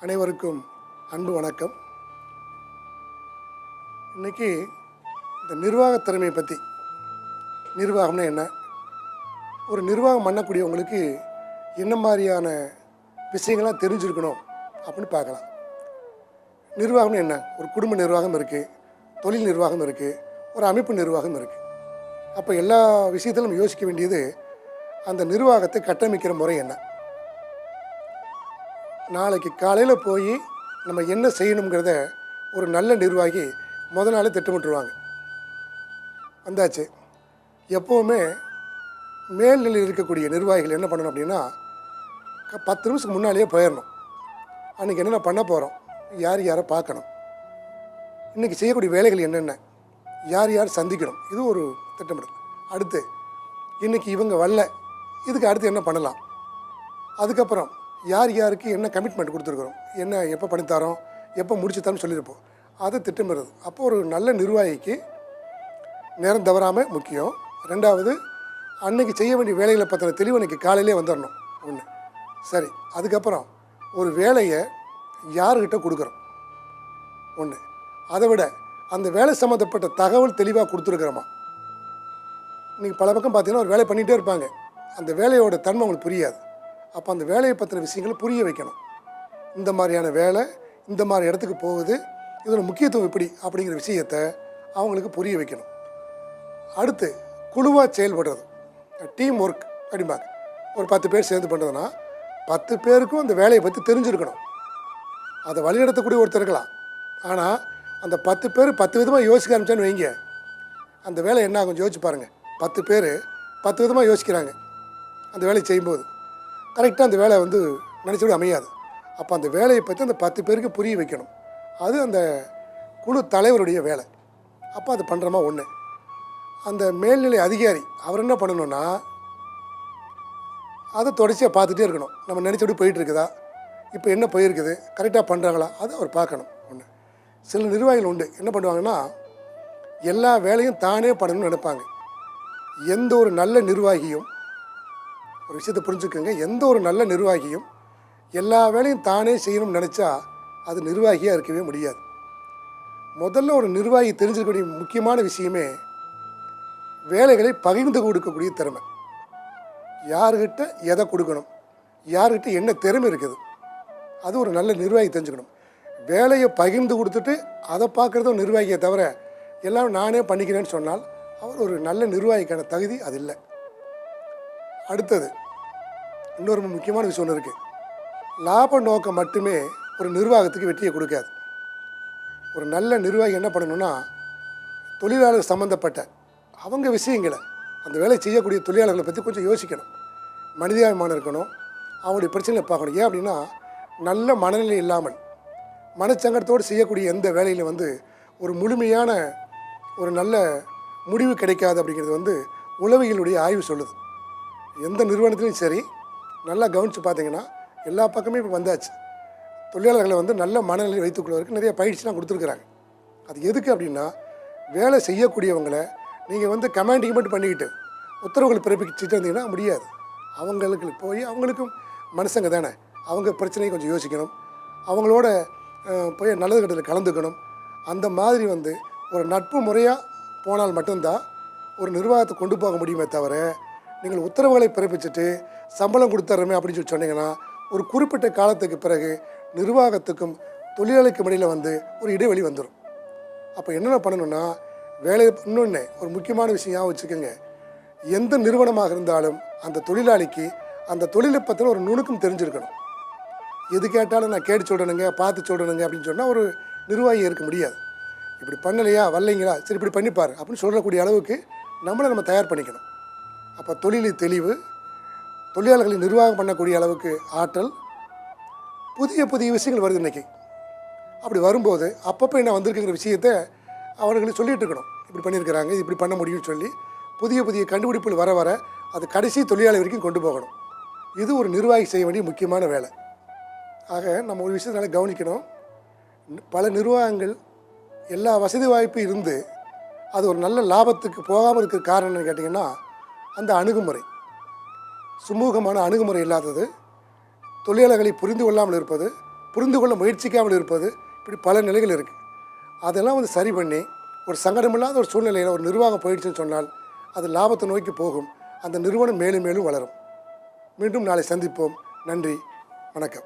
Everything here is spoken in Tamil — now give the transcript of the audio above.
அனைவருக்கும் அன்பு வணக்கம். இன்னைக்கு இந்த நிர்வாகத் திறமையை பற்றி நிர்வாகம்னா என்ன? ஒரு நிர்வாகம் பண்ணக்கூடியவங்களுக்கு என்ன மாதிரியான விஷயங்கள்லாம் தெரிஞ்சிருக்கணும் அப்படின்னு பார்க்கலாம். நிர்வாகம்னு என்ன? ஒரு குடும்ப நிர்வாகம் இருக்குது தொழில் நிர்வாகம் இருக்குது ஒரு அமைப்பு நிர்வாகம் இருக்குது அப்போ எல்லா விஷயத்திலும் யோசிக்க வேண்டியது அந்த நிர்வாகத்தை கட்டமைக்கிற முறை என்ன? நாளைக்கு காலையில் போய் நம்ம என்ன செய்யணுங்கிறத ஒரு நல்ல நிர்வாகி முத நாளே திட்டமிட்டுருவாங்க. வந்தாச்சு. எப்போவுமே மேல்நிலையில் இருக்கக்கூடிய நிர்வாகிகள் என்ன பண்ணணும் அப்படின்னா பத்து நிமிஷத்துக்கு முன்னாலேயே போயிடணும். அன்றைக்கி என்னென்ன பண்ண போகிறோம் யார் யாரை பார்க்கணும்? இன்றைக்கி செய்யக்கூடிய வேலைகள் என்னென்ன? யார் யார் சந்திக்கணும்? இது ஒரு திட்டமிடல். அடுத்து இன்றைக்கி இவங்க வரல. இதுக்கு அடுத்து என்ன பண்ணலாம்? அதுக்கப்புறம் யார் யாருக்கு என்ன கமிட்மெண்ட் கொடுத்துருக்குறோம்? என்ன எப்போ பண்ணித்தரோம்? எப்போ முடிச்சு தரோம்னு சொல்லியிருப்போம். அதை திட்டமிடுறது. அப்போ ஒரு நல்ல நிர்வாகிக்கு நேரம் தவறாமல் முக்கியம். ரெண்டாவது அன்னைக்கு செய்ய வேண்டிய வேலைகளை பற்றின தெளிவு அன்றைக்கி காலையிலே வந்துடணும் ஒன்று சரி அதுக்கப்புறம் ஒரு வேலையை யாருக்கிட்ட கொடுக்குறோம்? ஒன்று அதை விட அந்த வேலை சம்மந்தப்பட்ட தகவல் தெளிவாக கொடுத்துருக்குறோமா? நீங்கள் பல பக்கம் பார்த்தீங்கன்னா ஒரு வேலை பண்ணிகிட்டே இருப்பாங்க. அந்த வேலையோட தன்மை உங்களுக்கு புரியாது. அப்போ அந்த வேலையை பற்றின விஷயங்களை புரிய வைக்கணும். இந்த மாதிரியான வேலை இந்த மாதிரி இடத்துக்கு போகுது இதோட முக்கியத்துவம் எப்படி அப்படிங்கிற விஷயத்தை அவங்களுக்கு புரிய வைக்கணும். அடுத்து குழுவாக செயல்படுறது. டீம் ஒர்க் அப்படிம்பாங்க. ஒரு பத்து பேர் சேர்ந்து பண்ணுறதுன்னா பத்து பேருக்கும் அந்த வேலையை பற்றி தெரிஞ்சிருக்கணும். அதை வழிநடத்தக்கூடிய ஒருத்தர் இருக்கலாம். ஆனால் அந்த பத்து பேர் பத்து விதமாக யோசிக்க ஆரம்பிச்சான்னு வைங்க. அந்த வேலை என்ன ஆகும் யோசிச்சு பாருங்கள் பத்து பேர் பத்து விதமாக யோசிக்கிறாங்க. அந்த வேலையை செய்யும்போது. கரெக்டாக அந்த வேலை வந்து நினச்சபடி அமையாது. அப்போ அந்த வேலையை பற்றி அந்த பத்து பேருக்கு புரிய வைக்கணும். அது அந்த குழு தலைவருடைய வேலை. அப்போ அது பண்ணுறமா ஒன்று அந்த மேல்நிலை அதிகாரி அவர் என்ன பண்ணணும்னா அதை தொடர்ச்சியாக பார்த்துட்டே இருக்கணும். நம்ம நினச்சபடி போயிட்டுருக்குதா இப்போ என்ன போயிருக்குது? கரெக்டாக பண்ணுறாங்களா அதை அவர் பார்க்கணும். ஒன்று சில நிர்வாகிகள் உண்டு. என்ன பண்ணுவாங்கன்னா எல்லா வேலையும் தானே பண்ணணும்னு நினைப்பாங்க. எந்த ஒரு நல்ல நிர்வாகியும் ஒரு விஷயத்தை புரிஞ்சுக்கோங்க. எந்த ஒரு நல்ல நிர்வாகியும் எல்லா வேலையும் தானே செய்யணும்னு நினச்சா அது நிர்வாகியாக இருக்கவே முடியாது. முதல்ல ஒரு நிர்வாகி தெரிஞ்சுக்கக்கூடிய முக்கியமான விஷயமே வேலைகளை பகிர்ந்து கொடுக்கக்கூடிய திறமை. யாருக்கிட்ட எதை கொடுக்கணும்? யாருக்கிட்ட என்ன திறமை இருக்குது? அது ஒரு நல்ல நிர்வாகி தெரிஞ்சுக்கணும். வேலையை பகிர்ந்து கொடுத்துட்டு அதை பார்க்குறதும் நிர்வாகியை தவிர எல்லாம் நானே பண்ணிக்கிறேன்னு சொன்னால் அவர் ஒரு நல்ல நிர்வாகிக்கான தகுதி அது இல்லை. அடுத்தது இன்னொரு முக்கியமான விஷயம் ஒன்று இருக்குது லாப நோக்கம் மட்டுமே ஒரு நிர்வாகத்துக்கு வெற்றியை கொடுக்காது. ஒரு நல்ல நிர்வாகி என்ன பண்ணணும்னா தொழிலாளர் சம்மந்தப்பட்ட அவங்க விஷயங்களை அந்த வேலை செய்யக்கூடிய தொழிலாளர்களை பற்றி கொஞ்சம் யோசிக்கணும். மனிதாபிமானம் இருக்கணும் அவங்களுடைய பிரச்சனையை பார்க்கணும். ஏன் அப்படின்னா நல்ல மனநிலை இல்லாமல் மனச்சங்கடத்தோடு செய்யக்கூடிய எந்த வேலையில் வந்து ஒரு முழுமையான ஒரு நல்ல முடிவு கிடைக்காது அப்படிங்கிறது வந்து உளவியலுடைய ஆய்வு சொல்லுது. எந்த நிறுவனத்துலையும் சரி நல்லா கவனித்து பார்த்தீங்கன்னா எல்லா பக்கமே இப்போ வந்தாச்சு. தொழிலாளர்களை வந்து நல்ல மனநிலை வைத்துக்கொள்வதற்கு நிறைய பயிற்சிலாம் கொடுத்துருக்குறாங்க. அது எதுக்கு அப்படின்னா வேலை செய்யக்கூடியவங்களை நீங்கள் வந்து கமாண்டிங் மட்டும் பண்ணிக்கிட்டு உத்தரவுகள் பிறப்பிச்சுட்டு இருந்தீங்கன்னா முடியாது. அவங்களுக்கு போய் அவங்களுக்கும் மனுஷங்க தானே. அவங்க பிரச்சனையை கொஞ்சம் யோசிக்கணும். அவங்களோட போய் நல்லது கட்டத்தில் கலந்துக்கணும். அந்த மாதிரி வந்து ஒரு நட்பு முறையாக போனால் மட்டும்தான் ஒரு நிர்வாகத்தை கொண்டு போக முடியுமே தவிர நீங்கள் உத்தரவுகளை பிறப்பிச்சுட்டு சம்பளம் கொடுத்துட்றமே அப்படின்னு சொல்லி சொன்னீங்கன்னா ஒரு குறிப்பிட்ட காலத்துக்கு பிறகு நிர்வாகத்துக்கும் தொழிலாளிக்கும் இடையில் வந்து ஒரு இடைவெளி வந்துடும் அப்போ என்னென்ன பண்ணணும்னா வேலை இன்னொன்று ஒரு முக்கியமான விஷயம் ஞாபகம் வச்சுக்கோங்க. எந்த நிறுவனமாக இருந்தாலும் அந்த தொழிலாளிக்கு அந்த தொழிலை பற்றின ஒரு நுணுக்கம் தெரிஞ்சிருக்கணும். எது கேட்டாலும் நான் கேட்டு சொல்கிறேனுங்க பார்த்து சொல்கிறேனுங்க அப்படின்னு சொன்னால் ஒரு நிர்வாகி இருக்க முடியாது. இப்படி பண்ணலையா வரலைங்களா? சரி இப்படி பண்ணிப்பார் அப்படின்னு சொல்லக்கூடிய அளவுக்கு நம்மளை நம்ம தயார் பண்ணிக்கணும். அப்போ தொழிலில் தெளிவு தொழிலாளர்களை நிர்வாகம் பண்ணக்கூடிய அளவுக்கு ஆற்றல் புதிய புதிய விஷயங்கள் வருது இன்னைக்கு. அப்படி வரும்போது அப்பப்போ என்ன வந்திருக்குங்கிற விஷயத்தை அவர்களுக்கு சொல்லிட்டு இருக்கணும். இப்படி பண்ணியிருக்கிறாங்க இது இப்படி பண்ண முடியும்னு சொல்லி புதிய புதிய கண்டுபிடிப்புகள் வர வர அது கடைசி தொழிலாளி வரைக்கும் கொண்டு போகணும். இது ஒரு நிர்வாகி செய்ய வேண்டிய முக்கியமான வேலை. ஆக நம்ம ஒரு விஷயத்தினால கவனிக்கணும். பல நிர்வாகங்கள் எல்லா வசதி வாய்ப்பும் இருந்து அது ஒரு நல்ல லாபத்துக்கு போகாமல் இருக்கிற காரணம் என்னன்னு கேட்டிங்கன்னா அந்த அணுகுமுறை. சுமூகமான அணுகுமுறை இல்லாதது. தொழிலாளர்களை புரிந்து கொள்ளாமல் இருப்பது புரிந்து கொள்ள முயற்சிக்காமல் இருப்பது இப்படி பல நிலைகள் இருக்குது அதெல்லாம் வந்து சரி பண்ணி ஒரு சங்கடமில்லாத ஒரு சூழ்நிலையில் ஒரு நிர்வாகம் போயிடுச்சுன்னு சொன்னால் அது லாபத்தை நோக்கி போகும். அந்த நிறுவனம் மேலும் மேலும் வளரும். மீண்டும் நாளை சந்திப்போம். நன்றி. வணக்கம்.